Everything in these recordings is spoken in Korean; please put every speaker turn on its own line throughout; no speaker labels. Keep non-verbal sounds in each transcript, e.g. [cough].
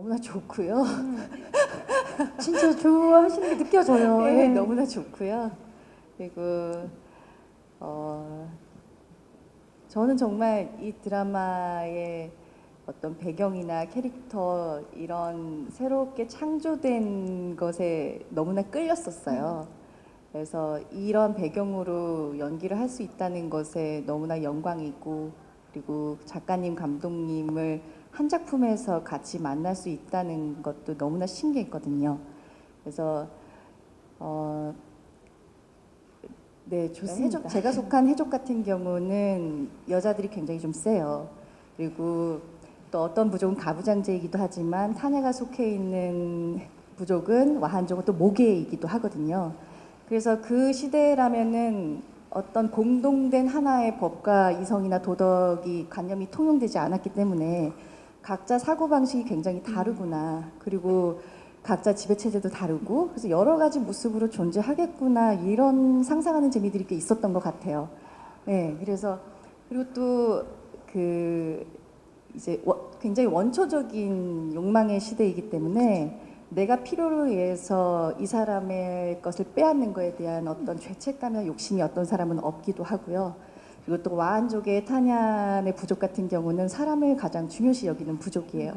너무나 좋고요.
진짜 좋아하시는 게 느껴져요. [laughs]
네,
예.
너무나 좋고요. 그리고 어, 저는 정말 이 드라마의 어떤 배경이나 캐릭터 이런 새롭게 창조된 것에 너무나 끌렸었어요. 그래서 이런 배경으로 연기를 할 수 있다는 것에 너무나 영광이고 그리고 작가님 감독님을 한 작품에서 같이 만날 수 있다는 것도 너무나 신기했거든요. 그래서 어, 네 좋습니다. 해적, 제가 속한 해적 같은 경우는 여자들이 굉장히 좀 세요. 그리고 또 어떤 부족은 가부장제이기도 하지만 타냐가 속해 있는 부족은 와한족은 또 모계이기도 하거든요. 그래서 그 시대라면은 어떤 공동된 하나의 법과 이성이나 도덕이 관념이 통용되지 않았기 때문에 각자 사고 방식이 굉장히 다르구나. 그리고 각자 지배 체제도 다르고 그래서 여러 가지 모습으로 존재하겠구나 이런 상상하는 재미들이 꽤 있었던 것 같아요. 네, 그래서 그리고 또 그 이제 워- 굉장히 원초적인 욕망의 시대이기 때문에 내가 필요로 의해서 이 사람의 것을 빼앗는 거에 대한 어떤 죄책감이나 욕심이 어떤 사람은 없기도 하고요. 그리고 또 와한족의 타냐의 부족 같은 경우는 사람을 가장 중요시 여기는 부족이에요.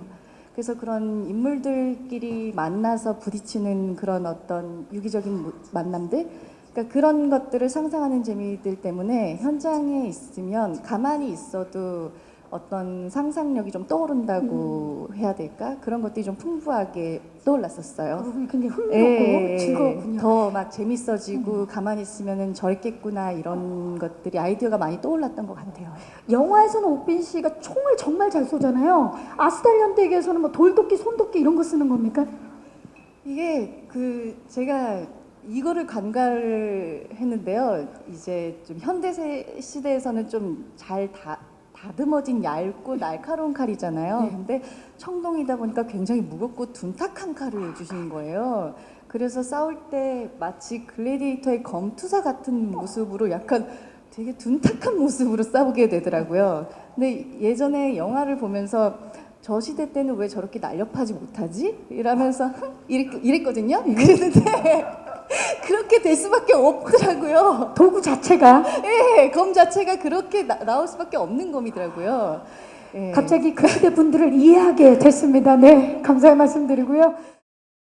그래서 그런 인물들끼리 만나서 부딪히는 그런 어떤 유기적인 모- 만남들, 그러니까 그런 것들을 상상하는 재미들 때문에 현장에 있으면 가만히 있어도 어떤 상상력이 좀 떠오른다고 해야 될까? 그런 것들이 좀 풍부하게
그
떠올랐었어요.
부분이 굉장히 흥미롭고
예,
즐거웠군요.
더막 재밌어지고 가만히 있으면은 저랬겠구나 이런 것들이 아이디어가 많이 떠올랐던 것 같아요.
영화에서는 옥빈 씨가 총을 정말 잘 쏘잖아요. 아스탈리안 댁에서는 뭐 돌도끼, 손도끼 이런 거 쓰는 겁니까?
이게 그 제가 이거를 관가를 했는데요. 이제 좀 현대 세- 시대에서는 좀 잘 다 듬어진 얇고 날카로운 칼이잖아요.
네.
근데 청동이다 보니까 굉장히 무겁고 둔탁한 칼을 주시는 거예요. 그래서 싸울 때 마치 글래디에이터의 검투사 같은 모습으로 약간 되게 둔탁한 모습으로 싸우게 되더라고요. 근데 예전에 영화를 보면서 저 시대 때는 왜 저렇게 날렵하지 못하지? 이러면서 [laughs] 이랬, 이랬거든요. 그랬는데 그렇게 될 수밖에 없더라고요.
도구 자체가
예, 검 자체가 그렇게 나, 나올 수밖에 없는 검이더라고요. 예.
갑자기 그 시대 분들을 이해하게 됐습니다. 네, 감사의 말씀 드리고요.